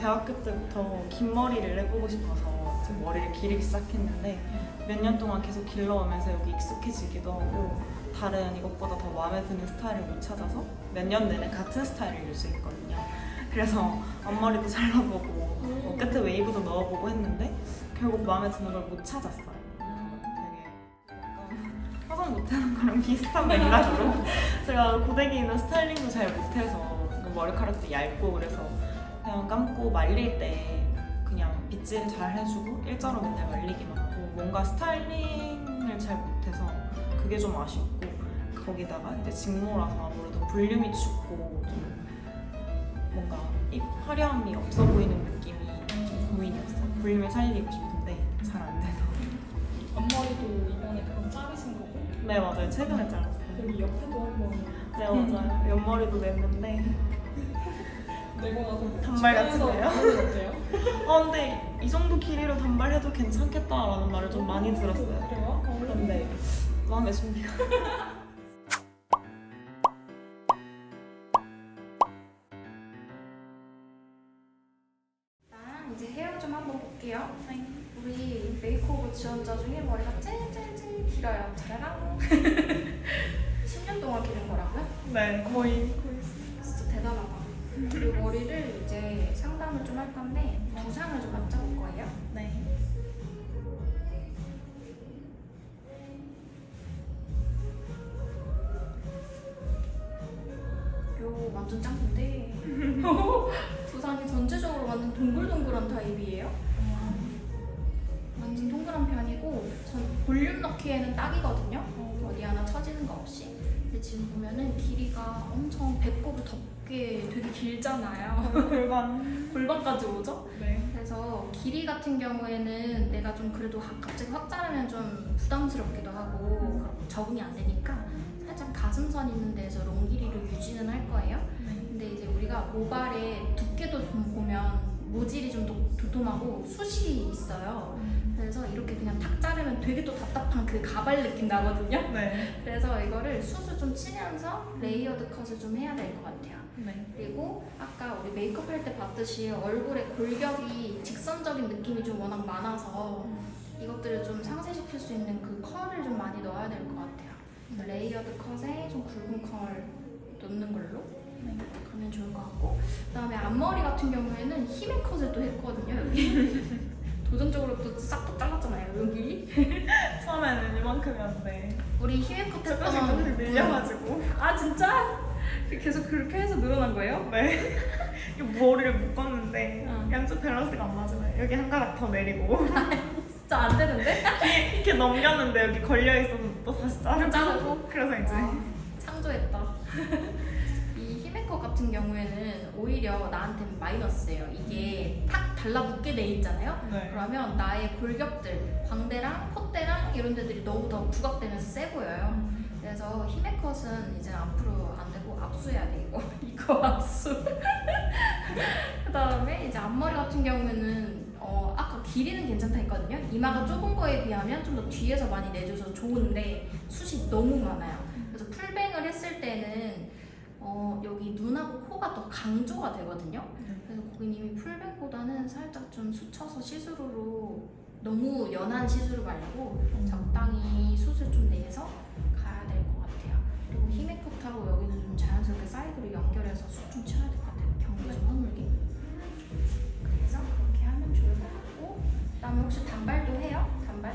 대학교 때부터 긴 머리를 해보고 싶어서 지금 머리를 기르기 시작했는데 몇 년 동안 계속 길러오면서 여기 익숙해지기도 하고 다른 이것보다 더 마음에 드는 스타일을 못 찾아서 몇 년 내내 같은 스타일을 유지했거든요. 그래서 앞머리도 잘라보고 뭐 끝에 웨이브도 넣어보고 했는데 결국 마음에 드는 걸 못 찾았어요. 되게 약간 화장 못하는 거랑 비슷한 맥락으로 제가 고데기 있는 스타일링도 잘 못해서 그 머리카락도 얇고 그래서 그냥 감고 말릴 때 그냥 빗질 잘 해주고 일자로 맨날 말리기만 하고 뭔가 스타일링을 잘 못해서 그게 좀 아쉽고 거기다가 이제 직모라서 아무래도 볼륨이 죽고 좀 뭔가 이 화려함이 없어 보이는 느낌이 좀 고민이었어요. 볼륨을 살리고 싶은데 잘 안 돼서. 앞머리도 이번에 그럼 자르신 거고 네 맞아요. 최근에 잘랐어요. 여기 옆에도 한번 네 맞아요. 옆머리도 냈는데 내고 나서 단발 같은 거예요? 어 근데 이 정도 길이로 단발해도 괜찮겠다라는 말을 좀 많이 들었어요. 그래요? 어, 그런데 마음의 준비가 이제 헤어 좀 한번 볼게요. 우리 메이크오버 지원자 중에 머리가 쨍쨍쨍 길어요. 짜라랑. 10년 동안 기른 거라고요? 네 거의 이 머리를 이제 상담을 좀 할 건데 두상을 좀 맞춰볼 거예요. 네. 요 완전 짱인데 두상이 전체적으로 완전 동글동글한 타입이에요. 완전 동그란 편이고 전 볼륨 넣기에는 딱이거든요. 어디 하나 처지는 거 없이. 근데 지금 보면은 길이가 엄청 배꼽을 덮 게 되게 길잖아요. 골반. 골반까지 오죠? 네. 그래서 길이 같은 경우에는 내가 좀 그래도 하- 갑자기 확 자르면 좀 부담스럽기도 하고 적응이 안 되니까 살짝 가슴선 있는 데서 롱 길이를 유지는 할 거예요. 네. 근데 이제 우리가 모발의 두께도 좀 보면 모질이 좀 도, 도톰하고 숱이 있어요. 그래서 이렇게 그냥 탁 자르면 되게 또 답답한 그 가발 느낌 나거든요. 네. 그래서 이거를 숱을 좀 치면서 레이어드 컷을 좀 해야 될 것 같아요. 네. 그리고 아까 우리 메이크업 할 때 봤듯이 얼굴에 골격이 직선적인 느낌이 좀 워낙 많아서 이것들을 좀 상쇄시킬 수 있는 그 컬을 좀 많이 넣어야 될 것 같아요. 그래서 레이어드 컷에 좀 굵은 컬 넣는 걸로 네. 그러면 좋을 것 같고 그다음에 앞머리 같은 경우에는 힘의 컷을 또 했거든요. 여기 도전적으로 또싹다 잘랐잖아요. 여기 처음에는 이만큼이었는데 우리 힘의 컷 조금씩 했던 조금씩 밀려가지고. 아 진짜? 계속 그렇게 해서 늘어난 거예요? 네. 이 머리를 묶었는데 어. 양쪽 밸런스가 안 맞아요. 여기 한 가닥 더 내리고 진짜 안 되는데? 이렇게 넘겼는데 여기 걸려 있어서 또 다시 자르고. 자르고? 그래서 이제 아, 창조했다. 이 히메컷 같은 경우에는 오히려 나한테는 마이너스예요. 이게 탁 달라붙게 돼 있잖아요. 네. 그러면 나의 골격들, 광대랑 콧대랑 이런 데들이 너무 더 부각되면서 세 보여요. 그래서 히메컷은 이제 앞으로 안 압수해야 돼 이거. 이거 압수. 그 다음에 이제 앞머리 같은 경우에는 어, 아까 길이는 괜찮다 했거든요. 이마가 좁은 거에 비하면 좀 더 뒤에서 많이 내줘서 좋은데 숱이 너무 많아요. 그래서 풀뱅을 했을 때는 어, 여기 눈하고 코가 더 강조가 되거든요. 그래서 고객님이 풀뱅보다는 살짝 좀 수쳐서 시스루로 너무 연한 시스루 말고 적당히 숱을 좀 내서. 그리고 히메컷하고 여기는 좀 자연스럽게 사이드로 연결해서 숱좀 쳐야 될 것 같아요. 경계 좀 허물게. 그래서 그렇게 하면 좋을 것 같고 그다음에 혹시 단발도 해요? 단발?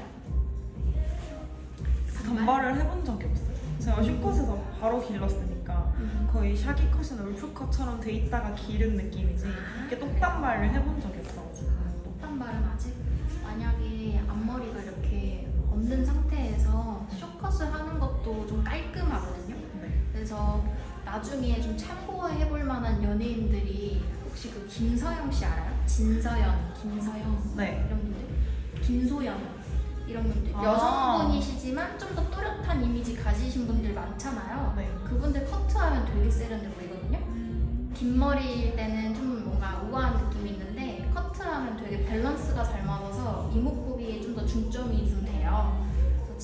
단발을 해본 적이 없어요. 제가 슈컷에서 바로 길렀으니까 음. 거의 샤기 컷이나 울프 컷처럼 돼 있다가 기른 느낌이지 이렇게 똑단발을 해본 적이 없어가지고 똑단발은 아직 만약에 앞머리가 이렇게 없는 상태에서 쇼 컷을 하는 것도 좀 깔끔하거든요. 네. 그래서 나중에 좀 참고해 볼 만한 연예인들이 혹시 그 김서영 씨 알아요? 진서연, 김서영 네. 이런 분들, 김소연 이런 분들 아. 여성분이시지만 좀 더 또렷한 이미지 가지신 분들 많잖아요. 네. 그분들 커트하면 되게 세련돼 보이거든요. 긴 머리일 때는 좀 뭔가 우아한 느낌이 있는데 커트하면 되게 밸런스가 잘 맞아서 이목구비에 좀 더 중점이 좀 돼요.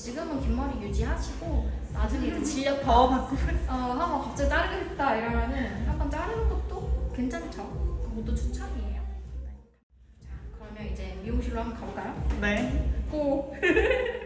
지금은 긴 머리 유지하시고 나중에 이제 질렸다 더 바꾸고 어, 한번 갑자기 자르겠다 이러면은 한번 자르는 것도 괜찮죠. 그것도 추천이에요. 그러면 이제 미용실로 한번 가볼까요? 네. 고!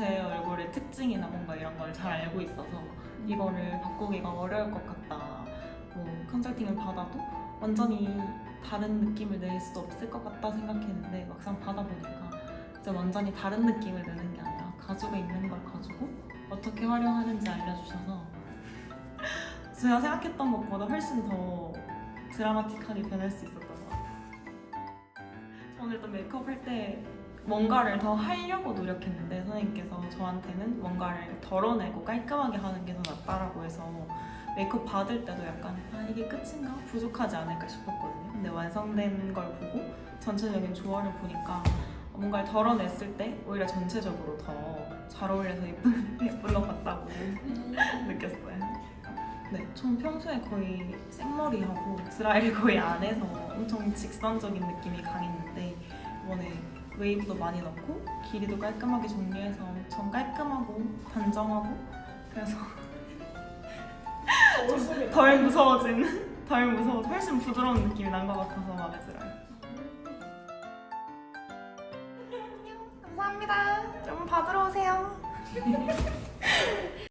제 얼굴의 특징이나 뭔가 이런 걸 잘 알고 있어서 이거를 바꾸기가 어려울 것 같다. 뭐 컨설팅을 받아도 완전히 다른 느낌을 낼 수 없을 것 같다 생각했는데 막상 받아보니까 이제 완전히 다른 느낌을 내는 게 아니라 가지고 있는 걸 가지고 어떻게 활용하는지 알려주셔서 제가 생각했던 것보다 훨씬 더 드라마틱하게 변할 수 있었던 것 같아요. 일단 메이크업 할때 뭔가를 더 하려고 노력했는데 선생님께서 저한테는 뭔가를 덜어내고 깔끔하게 하는 게 더 낫다라고 해서 메이크업 받을 때도 약간 아 이게 끝인가? 부족하지 않을까 싶었거든요. 근데 완성된 걸 보고 전체적인 조화를 보니까 뭔가를 덜어냈을 때 오히려 전체적으로 더 잘 어울려서 예쁜, 예쁜 것 같다고 느꼈어요. 네, 전 평소에 거의 생머리하고 드라이를 거의 안 해서 엄청 직선적인 느낌이 강했는데 이번에 웨이브도 많이 넣고 길이도 깔끔하게 정리해서 엄청 깔끔하고 단정하고 그래서 덜 무서워진 덜 무서워 훨씬 부드러운 느낌이 난 것 같아서 마음에 들어요. 안녕 감사합니다. 좀 받으러 오세요.